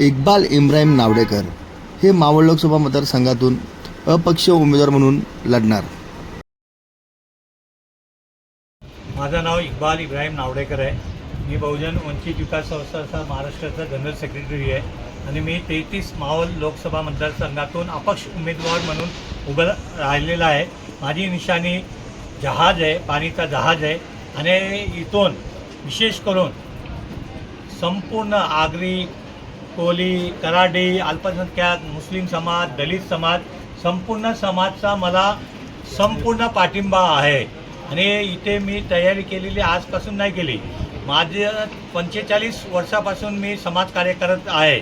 इक्बाल इब्राहिम नावडेकर हे मावळ लोकसभा मतदारसंघातून अपक्ष उमेदवार म्हणून लढणार. माझं नाव इक्बाल इब्राहिम नावडेकर आहे. मी बहुजन वंचित विकास संस्थाचा महाराष्ट्राचा जनरल सेक्रेटरी आहे. आणि मी तेहतीस मावळ लोकसभा मतदारसंघातून अपक्ष उमेदवार म्हणून उभं राहिलेला आहे. माझी निशाणी जहाज आहे पाणीचा जहाज आहे. आणि इथून विशेष करून संपूर्ण आगरी कोली कराडी अल्पसंख्याक मुस्लिम समाज दलित समाज संपूर्ण समाजचा मला संपूर्ण पाठिंबा आहे. आणि इथे मी तयारी केलेली आजपासून नाही केली. माझे पंचेचाळीस वर्षापासून मी समाजकार्य करत आहे.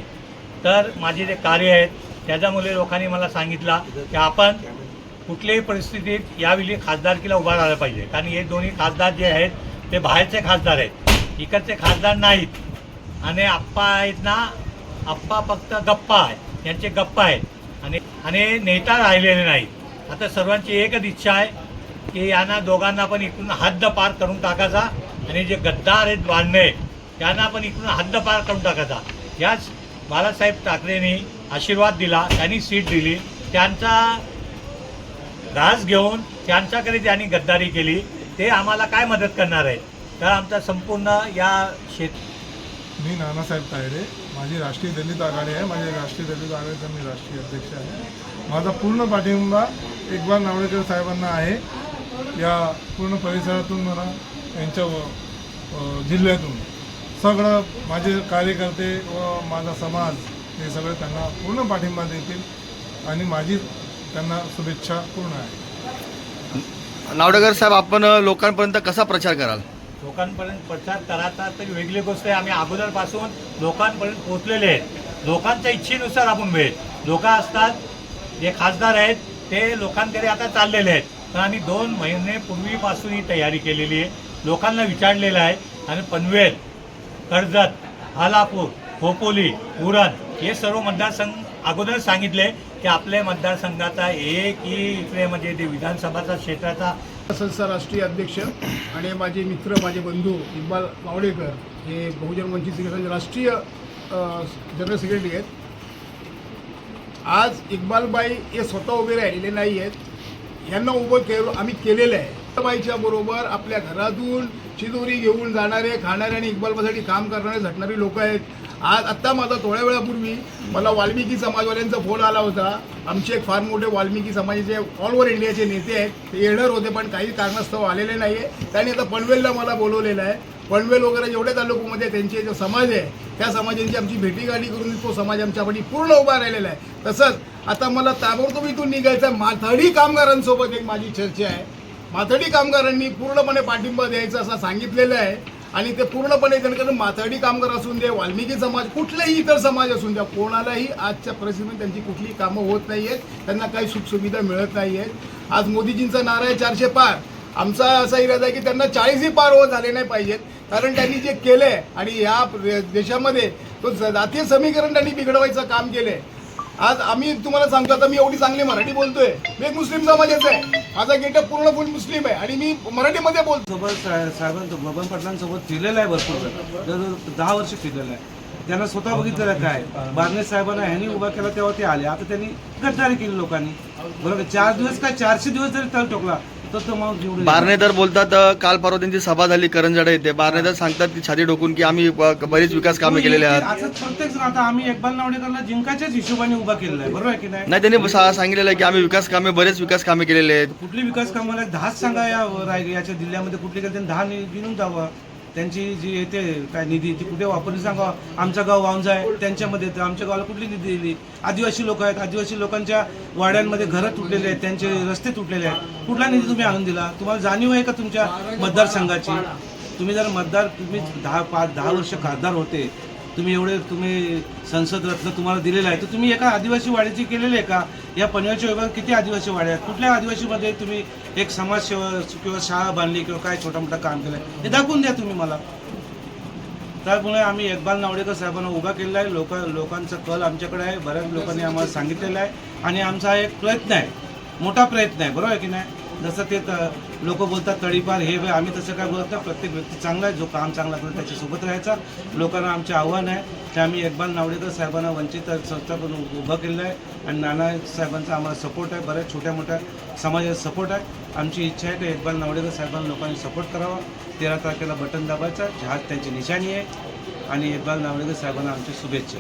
तर माझे जे कार्य आहेत त्याच्यामुळे लोकांनी मला सांगितलं की आपण कुठल्याही परिस्थितीत यावेळी खासदारकीला उभा राहिला पाहिजे. कारण हे दोन्ही खासदार जे आहेत ते बाहेरचे खासदार आहेत. इकडचे खासदार नाहीत. आणि आप्पा आहेत ना आप्पा फक्त गप्पा आहे यांचे गप्पा आहेत. आणि आणि नेता राहिलेले नाहीत. आता सर्वांची एकच इच्छा आहे की यांना दोघांना पण इकडून हद्द पार करून टाकायचा आणि जे गद्दार आहेत बांधणे त्यांना पण इकडून हद्द पार करून टाकायचा याच बाळासाहेब ठाकरेंनी आशीर्वाद दिला त्यांनी सीट दिली. त्यांचा घास घेऊन त्यांच्याकडे त्यांनी गद्दारी केली. ते आम्हाला काय मदत करणार आहे तर आमचा संपूर्ण या शेत मी नानासाहेब तायडे. माझी राष्ट्रीय दलित आघाडी आहे. माझे राष्ट्रीय दलित आघाडीचा मी राष्ट्रीय अध्यक्ष आहे. माझा पूर्ण पाठिंबा इक्बाल नावडेकर साहेबांना आहे. या पूर्ण परिसरातून मला यांच्या व- जिल्ह्यातून. सगळं माझे कार्यकर्ते व माझा समाज हे सगळे त्यांना पूर्ण पाठिंबा देतील आणि माझी त्यांना शुभेच्छा पूर्ण आहे. नावडेकर साहेब आपण लोकांपर्यंत कसा प्रचार कराल? लोकांपर्यंत प्रचार करायचा तरी वेगळी गोष्ट आहे. आम्ही अगोदरपासून लोकांपर्यंत पोहोचलेले आहेत. लोकांच्या इच्छेनुसार आपण वेळ लोक असतात जे खासदार आहेत ते लोकांकडे आता चाललेले आहेत. तर आम्ही दोन महिनेपूर्वीपासून ही तयारी केलेली आहे. लोकांना विचारलेलं आहे. आणि पनवेल कर्जत हालापूर खोपोली उरण हे सर्व मतदारसंघ अगोदर सांगितले की आपल्या मतदारसंघाचा एक ही इकडे म्हणजे ते विधानसभाचा क्षेत्राचा संस्था राष्ट्रीय अध्यक्ष आणि माझे मित्र माझे बंधू इक्बाल मावळेकर हे बहुजन वंचित संघटनेचे राष्ट्रीय जनरल सेक्रेटरी आहेत. आज इक्बालबाई हे स्वतः उभे राहिलेले नाही आहेत यांना उभं केलं आम्ही केलेलं आहे. बाईच्या बरोबर आपल्या घरातून चिदोरी घेऊन जाणारे खाणारे आणि इक्बालबासाठी काम करणारे झटणारी लोक आहेत. आज आत्ता माझा थोड्या वेळापूर्वी मला वाल्मिकी समाजवाल्यांचा फोन आला होता. आमचे एक फार मोठे वाल्मिकी समाजाचे ऑल ओव्हर इंडियाचे नेते आहेत. ते येणार होते पण काही कारणास्तव आलेले नाही आहे त्यांनी आता पनवेलला मला बोलवलेलं आहे. पनवेल वगैरे जेवढे तालुक्यामध्ये त्यांचे जो समाज आहे त्या समाजांची आमची भेटीगाठी करून तो समाज आमच्यापाठी पूर्ण उभा राहिलेला आहे. तसंच आता मला ताबडतोब इथून निघायचा माथाडी कामगारांसोबत एक माझी चर्चा आहे. माथडी कामगारांनी पूर्णपणे पाठिंबा द्यायचा असं सांगितलेलं आहे. आणि ते पूर्णपणे त्यांच्याकडे माथाडी कामगार असून दे वाल्मिकी समाज कुठलेही इतर समाज असून द्या कोणालाही आजच्या परिस्थितीमध्ये त्यांची कुठलीही कामं होत नाही आहेत त्यांना काही सुखसुविधा मिळत नाही आहेत आज मोदीजींचा नारा आहे चारशे पार. आमचा असा इरादा आहे की त्यांना चाळीसही पार होत झाले नाही पाहिजेत. कारण त्यांनी जे केलंय आणि या देशामध्ये तो जातीय समीकरण त्यांनी बिघडवायचं काम केलंय. आज आम्ही तुम्हाला सांगतो आता मी एवढी चांगली मराठी बोलतोय. मी एक मुस्लिम समाजाचा आहे. माझा गेटअप पूर्ण फुल मुस्लिम आहे आणि मी मराठीमध्ये बोलतो. सोबत सा- साहेबांसोबत बबन पाटलांसोबत फिरलेला आहे भरपूर वेळ. जवळजवळ दहा वर्ष फिरलेला आहे. त्यांना स्वतः बघितलेलं आहे? काय बारणे साहेबांना ह्यांनी उभा केला तेव्हा ते आले. आता त्यांनी गद्दारी केली लोकांनी. बरोबर? चार दिवस काय चारशे दिवस जरी तळ ठोकला बारणेदर बोलतात काल परवा त्यांची सभा झाली करंजाडे येते बारणेदर सांगतात की छाती ठोकून की आम्ही बरीच विकास कामे केलेले आहेत. प्रत्येक आता आम्ही एकबाल नावडेकरला जिंकाच्याच हिशोबाने उभा केलेला आहे बरोबर आहे की नाही? नाही त्यांनी सांगितलेलं आहे की आम्ही विकास कामे बरेच विकास कामे केलेले आहेत. कुठली विकास कामाला दहाच सांगा या याच्या जिल्ह्यामध्ये कुठली केली त्यांनी दहा गिनून द्यावा. त्यांची जी येते काय निधी ती कुठे वापरली सांगा. आमचं गाव वांजा आहे त्यांच्यामध्ये येतं आमच्या गावाला कुठली निधी दिली? आदिवासी लोक आहेत. आदिवासी लोकांच्या वाड्यांमध्ये घरं तुटलेले आहेत त्यांचे रस्ते तुटलेले आहेत. कुठला निधी तुम्ही आणून दिला? तुम्हाला जाणीव आहे का तुमच्या मतदारसंघाची? तुम्ही जर मतदार तुम्ही दहा पाच दहा वर्ष खासदार होते तुम्ही एवढे तुम्ही संसद रत्न तुम्हाला दिलेलं आहे. तर तुम्ही एका आदिवासी वाड्याची केलेली आहे का? या पनवेलच्या विभागात किती आदिवासी वाड्या आहेत? कुठल्या आदिवासीमध्ये तुम्ही एक समाजसेवा किंवा शाळा बांधली किंवा काय छोटा मोठा काम केलं हे दाखवून द्या तुम्ही मला. त्यामुळे आम्ही एकबाल नावडेकर साहेबांना उभा केलेला आहे. लोक लोकांचा कल आमच्याकडे आहे. बऱ्याच लोकांनी आम्हाला सांगितलेलं आहे. आणि आमचा हा एक प्रयत्न आहे. मोठा प्रयत्न आहे. बरोबर आहे की नाही? जसं ते लोक बोलतात तळीपार हे आम्ही तसं काय बोलत नाही. प्रत्येक व्यक्ती चांगला आहे जो काम चांगला करतो त्याच्यासोबत राहायचा. लोकांना आमचे आव्हान आहे ते आम्ही एकबाल नावडेकर साहेबांना वंचित संस्थापन उभं केलेलं आहे आणि नाना साहेबांचा आम्हाला सपोर्ट आहे. बऱ्याच छोट्या मोठ्या समाजाचा सपोर्ट आहे. आमची इच्छा आहे की एकबाल नावडेकर साहेबांना लोकांनी सपोर्ट करावा. तेरा तारखेला बटन दाबायचा. जहाज त्यांची निशाणी आहे. आणि एकबाल नावडेकर साहेबांना आमची शुभेच्छा.